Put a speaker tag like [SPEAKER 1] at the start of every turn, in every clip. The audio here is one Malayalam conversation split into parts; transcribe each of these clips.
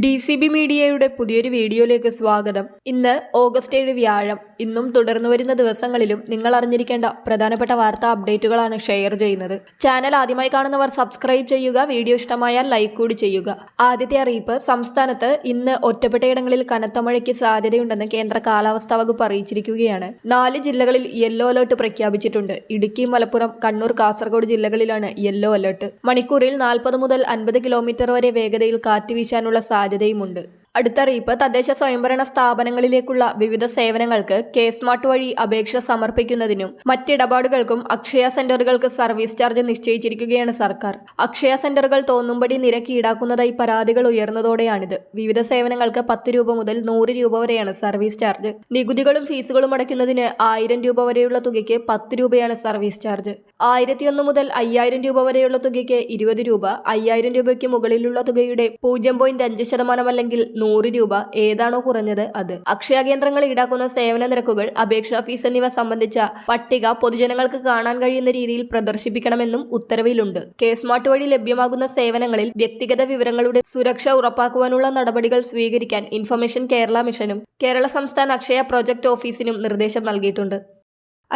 [SPEAKER 1] ഡി സി ബി മീഡിയയുടെ പുതിയൊരു വീഡിയോയിലേക്ക് സ്വാഗതം ഇന്ന് ഓഗസ്റ്റ് ഏഴ് വ്യാഴം ഇന്നും തുടർന്നു വരുന്ന ദിവസങ്ങളിലും നിങ്ങൾ അറിഞ്ഞിരിക്കേണ്ട പ്രധാനപ്പെട്ട വാർത്താ അപ്ഡേറ്റുകളാണ് ഷെയർ ചെയ്യുന്നത് ചാനൽ ആദ്യമായി കാണുന്നവർ സബ്സ്ക്രൈബ് ചെയ്യുക വീഡിയോ ഇഷ്ടമായാൽ ലൈക്ക് കൂടി ചെയ്യുക ആദ്യത്തെ അറിയിപ്പ് സംസ്ഥാനത്ത് ഇന്ന് ഒറ്റപ്പെട്ടയിടങ്ങളിൽ കനത്ത മഴയ്ക്ക് സാധ്യതയുണ്ടെന്ന് കേന്ദ്ര കാലാവസ്ഥാ വകുപ്പ് അറിയിച്ചിരിക്കുകയാണ് നാല് ജില്ലകളിൽ യെല്ലോ അലേർട്ട് പ്രഖ്യാപിച്ചിട്ടുണ്ട് ഇടുക്കി മലപ്പുറം കണ്ണൂർ കാസർഗോഡ് ജില്ലകളിലാണ് യെല്ലോ അലേർട്ട് മണിക്കൂറിൽ നാൽപ്പത് മുതൽ അൻപത് കിലോമീറ്റർ വരെ വേഗതയിൽ കാറ്റ് വീശാനുള്ള സാധ്യത സാധ്യതയുമുണ്ട് അടുത്തറിയിപ്പ് തദ്ദേശ സ്വയംഭരണ സ്ഥാപനങ്ങളിലേക്കുള്ള വിവിധ സേവനങ്ങൾക്ക് കെ സ്മാർട്ട് വഴി അപേക്ഷ സമർപ്പിക്കുന്നതിനും മറ്റിടപാടുകൾക്കും അക്ഷയ സെന്ററുകൾക്ക് സർവീസ് ചാർജ് നിശ്ചയിച്ചിരിക്കുകയാണ് സർക്കാർ അക്ഷയ സെന്ററുകൾ തോന്നുംപടി നിരക്ക് ഈടാക്കുന്നതായി പരാതികൾ ഉയർന്നതോടെയാണിത് വിവിധ സേവനങ്ങൾക്ക് പത്ത് രൂപ മുതൽ നൂറ് രൂപ വരെയാണ് സർവീസ് ചാർജ് നികുതികളും ഫീസുകളും അടയ്ക്കുന്നതിന് ആയിരം രൂപ വരെയുള്ള തുകയ്ക്ക് പത്ത് രൂപയാണ് സർവീസ് ചാർജ് ആയിരത്തിയൊന്ന് മുതൽ അയ്യായിരം രൂപ വരെയുള്ള തുകയ്ക്ക് ഇരുപത് രൂപ അയ്യായിരം രൂപയ്ക്ക് മുകളിലുള്ള തുകയുടെ പൂജ്യം പോയിന്റ് അഞ്ച് ശതമാനം അല്ലെങ്കിൽ നൂറ് രൂപ ഏതാണോ കുറഞ്ഞത് അത് അക്ഷയ കേന്ദ്രങ്ങൾ ഈടാക്കുന്ന സേവന നിരക്കുകൾ അപേക്ഷാ ഫീസ് എന്നിവ സംബന്ധിച്ച പട്ടിക പൊതുജനങ്ങൾക്ക് കാണാൻ കഴിയുന്ന രീതിയിൽ പ്രദർശിപ്പിക്കണമെന്നും ഉത്തരവിലുണ്ട് കെ സ്മാർട്ട് വഴി ലഭ്യമാകുന്ന സേവനങ്ങളിൽ വ്യക്തിഗത വിവരങ്ങളുടെ സുരക്ഷ ഉറപ്പാക്കുവാനുള്ള നടപടികൾ സ്വീകരിക്കാൻ ഇൻഫർമേഷൻ കേരള മിഷനും കേരള സംസ്ഥാന അക്ഷയ പ്രൊജക്ട് ഓഫീസിനും നിർദ്ദേശം നൽകിയിട്ടുണ്ട്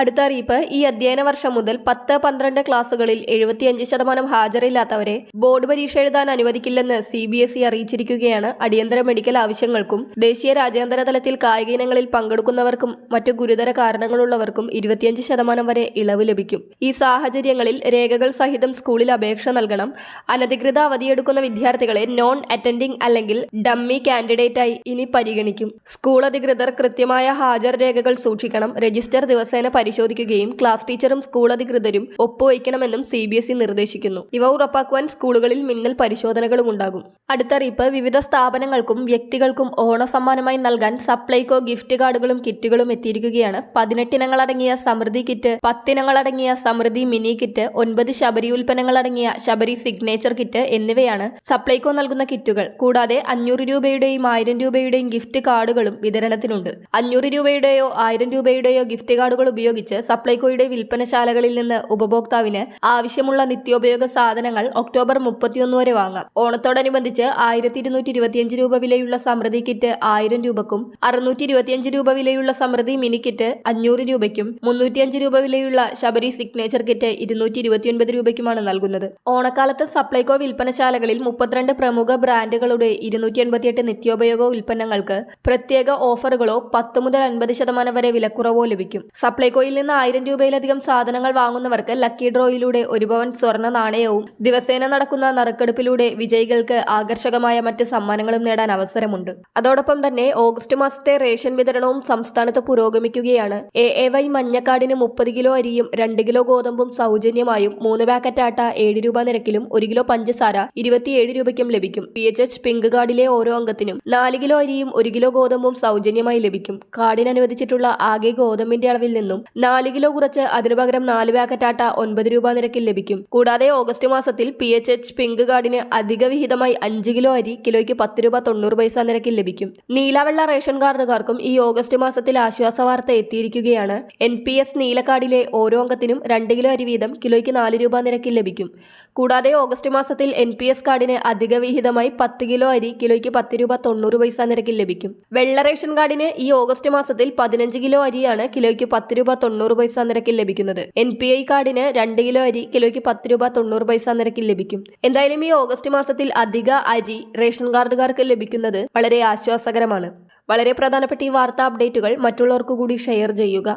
[SPEAKER 1] അടുത്ത അറിയിപ്പ് ഈ അധ്യയന വർഷം മുതൽ പത്ത് പന്ത്രണ്ട് ക്ലാസുകളിൽ എഴുപത്തിയഞ്ച് ശതമാനം ഹാജരില്ലാത്തവരെ ബോർഡ് പരീക്ഷ എഴുതാൻ അനുവദിക്കില്ലെന്ന് സി ബി എസ് ഇ അറിയിച്ചിരിക്കുകയാണ് അടിയന്തര മെഡിക്കൽ ആവശ്യങ്ങൾക്കും ദേശീയ രാജ്യാന്തര തലത്തിൽ കായിക ഇനങ്ങളിൽ പങ്കെടുക്കുന്നവർക്കും മറ്റു ഗുരുതര കാരണങ്ങളുള്ളവർക്കും ഇരുപത്തിയഞ്ച് ശതമാനം വരെ ഇളവ് ലഭിക്കും ഈ സാഹചര്യങ്ങളിൽ രേഖകൾ സഹിതം സ്കൂളിൽ അപേക്ഷ നൽകണം അനധികൃത അവധിയെടുക്കുന്ന വിദ്യാർത്ഥികളെ നോൺ അറ്റൻഡിംഗ് അല്ലെങ്കിൽ ഡമ്മി കാൻഡിഡേറ്റായി ഇനി പരിഗണിക്കും സ്കൂൾ അധികൃതർ കൃത്യമായ ഹാജർ രേഖകൾ സൂക്ഷിക്കണം രജിസ്റ്റർ ദിവസേന പരിശോധിക്കുകയും ക്ലാസ് ടീച്ചറും സ്കൂൾ അധികൃതരും ഒപ്പുവയ്ക്കണമെന്നും സി ബി എസ് ഇ നിർദ്ദേശിക്കുന്നു ഇവ ഉറപ്പാക്കുവാൻ സ്കൂളുകളിൽ മിന്നൽ പരിശോധനകളും ഉണ്ടാകും അടുത്തറിയിപ്പ് വിവിധ സ്ഥാപനങ്ങൾക്കും വ്യക്തികൾക്കും ഓണസമ്മാനമായി നൽകാൻ സപ്ലൈകോ ഗിഫ്റ്റ് കാർഡുകളും കിറ്റുകളും എത്തിയിരിക്കുകയാണ് പതിനെട്ടിനങ്ങളടങ്ങിയ സമൃദ്ധി കിറ്റ് പത്തിനങ്ങളടങ്ങിയ സമൃദ്ധി മിനി കിറ്റ് ഒൻപത് ശബരി ഉൽപ്പന്നങ്ങളടങ്ങിയ ശബരി സിഗ്നേച്ചർ കിറ്റ് എന്നിവയാണ് സപ്ലൈകോ നൽകുന്ന കിറ്റുകൾ കൂടാതെ അഞ്ഞൂറ് രൂപയുടെയും ആയിരം രൂപയുടെയും ഗിഫ്റ്റ് കാർഡുകളും വിതരണത്തിനുണ്ട് അഞ്ഞൂറ് രൂപയുടെയോ ആയിരം രൂപയുടെയോ ഗിഫ്റ്റ് കാർഡുകൾ ഉപയോഗിച്ച് ഉപയോഗിച്ച് സപ്ലൈകോയുടെ വിൽപ്പനശാലകളിൽ നിന്ന് ഉപഭോക്താവിന് ആവശ്യമുള്ള നിത്യോപയോഗ സാധനങ്ങൾ ഒക്ടോബർ മുപ്പത്തിയൊന്ന് വരെ വാങ്ങാം ഓണത്തോടനുബന്ധിച്ച് ആയിരത്തി ഇരുന്നൂറ്റി ഇരുപത്തിയഞ്ച് രൂപ വിലയുള്ള സമൃദ്ധി കിറ്റ് ആയിരം രൂപക്കും അറുന്നൂറ്റി ഇരുപത്തിയഞ്ച് രൂപ വിലയുള്ള സമൃദ്ധി മിനി കിറ്റ് അഞ്ഞൂറ് രൂപയ്ക്കും മുന്നൂറ്റിയഞ്ച് രൂപ വിലയുള്ള ശബരി സിഗ്നേച്ചർ കിറ്റ് ഇരുന്നൂറ്റി ഇരുപത്തിയൊൻപത് രൂപയ്ക്കുമാണ് നൽകുന്നത് ഓണക്കാലത്ത് സപ്ലൈകോ വിൽപ്പനശാലകളിൽ മുപ്പത്തിരണ്ട് പ്രമുഖ ബ്രാൻഡുകളുടെ ഇരുന്നൂറ്റി എൺപത്തിയെട്ട് നിത്യോപയോഗ ഉൽപ്പന്നങ്ങൾക്ക് പ്രത്യേക ഓഫറുകളോ പത്ത് മുതൽ അൻപത് ശതമാനം വരെ വിലക്കുറവോ ലഭിക്കും സപ്ലൈകോ കോഴിക്കോയിൽ നിന്ന് ആയിരം രൂപയിലധികം സാധനങ്ങൾ വാങ്ങുന്നവർക്ക് ലക്കി ഡ്രോയിലൂടെ ഒരു പവൻ സ്വർണ്ണ നാണയവും ദിവസേന നടക്കുന്ന നറുക്കെടുപ്പിലൂടെ വിജയികൾക്ക് ആകർഷകമായ മറ്റ് സമ്മാനങ്ങളും നേടാൻ അവസരമുണ്ട് അതോടൊപ്പം തന്നെ ഓഗസ്റ്റ് മാസത്തെ റേഷൻ വിതരണവും സംസ്ഥാനത്ത് പുരോഗമിക്കുകയാണ് എ എ വൈ മഞ്ഞക്കാടിന് മുപ്പത് കിലോ അരിയും രണ്ട് കിലോ ഗോതമ്പും സൗജന്യമായും മൂന്ന് പാക്കറ്റ് ആട്ട ഏഴ് രൂപ നിരക്കിലും ഒരു കിലോ പഞ്ചസാര ഇരുപത്തിയേഴ് രൂപയ്ക്കും ലഭിക്കും പി എച്ച് എച്ച് പിങ്ക് കാർഡിലെ ഓരോ അംഗത്തിനും നാല് കിലോ അരിയും ഒരു കിലോ ഗോതമ്പും സൗജന്യമായി ലഭിക്കും കാർഡിന് അനുവദിച്ചിട്ടുള്ള ആകെ ഗോതമ്പിന്റെ അളവിൽ നിന്നും നാല് കിലോ കുറച്ച് അതിനു പകരം നാല് പാക്കറ്റ് ആട്ട ഒൻപത് രൂപ നിരക്കിൽ ലഭിക്കും കൂടാതെ ഓഗസ്റ്റ് മാസത്തിൽ പി എച്ച് എച്ച് പിങ്ക് കാർഡിന് അധിക വിഹിതമായി അഞ്ച് കിലോ അരി കിലോയ്ക്ക് പത്ത് രൂപ തൊണ്ണൂറ് പൈസ നിരക്കിൽ ലഭിക്കും നീലവെള്ള റേഷൻ കാർഡുകാർക്കും ഈ ഓഗസ്റ്റ് മാസത്തിൽ ആശ്വാസ വാർത്ത എത്തിയിരിക്കുകയാണ് എൻ പി എസ് നീലക്കാർഡിലെ ഓരോ അംഗത്തിനും രണ്ട് കിലോ അരി വീതം കിലോയ്ക്ക് നാല് രൂപ നിരക്കിൽ ലഭിക്കും കൂടാതെ ഓഗസ്റ്റ് മാസത്തിൽ എൻ പി എസ് കാർഡിന് അധിക വിഹിതമായി പത്ത് കിലോ അരി കിലോയ്ക്ക് പത്ത് രൂപ തൊണ്ണൂറ് പൈസ നിരക്കിൽ ലഭിക്കും വെള്ള റേഷൻ കാർഡിന് ഈ ഓഗസ്റ്റ് മാസത്തിൽ പതിനഞ്ച് കിലോ അരിയാണ് കിലോയ്ക്ക് പത്ത് രൂപ തൊണ്ണൂറ് പൈസ നിരക്കിൽ ലഭിക്കുന്നത് എൻ പി ഐ കാർഡിന് രണ്ട് കിലോ അരി കിലോയ്ക്ക് പത്ത് രൂപ തൊണ്ണൂറ് പൈസ നിരക്കിൽ ലഭിക്കും എന്തായാലും ഈ ഓഗസ്റ്റ് മാസത്തിൽ അധിക അരി റേഷൻ കാർഡുകാർക്ക് ലഭിക്കുന്നത് വളരെ ആശ്വാസകരമാണ് വളരെ പ്രധാനപ്പെട്ട ഈ വാർത്താ അപ്ഡേറ്റുകൾ മറ്റുള്ളവർക്കു കൂടി ഷെയർ ചെയ്യുക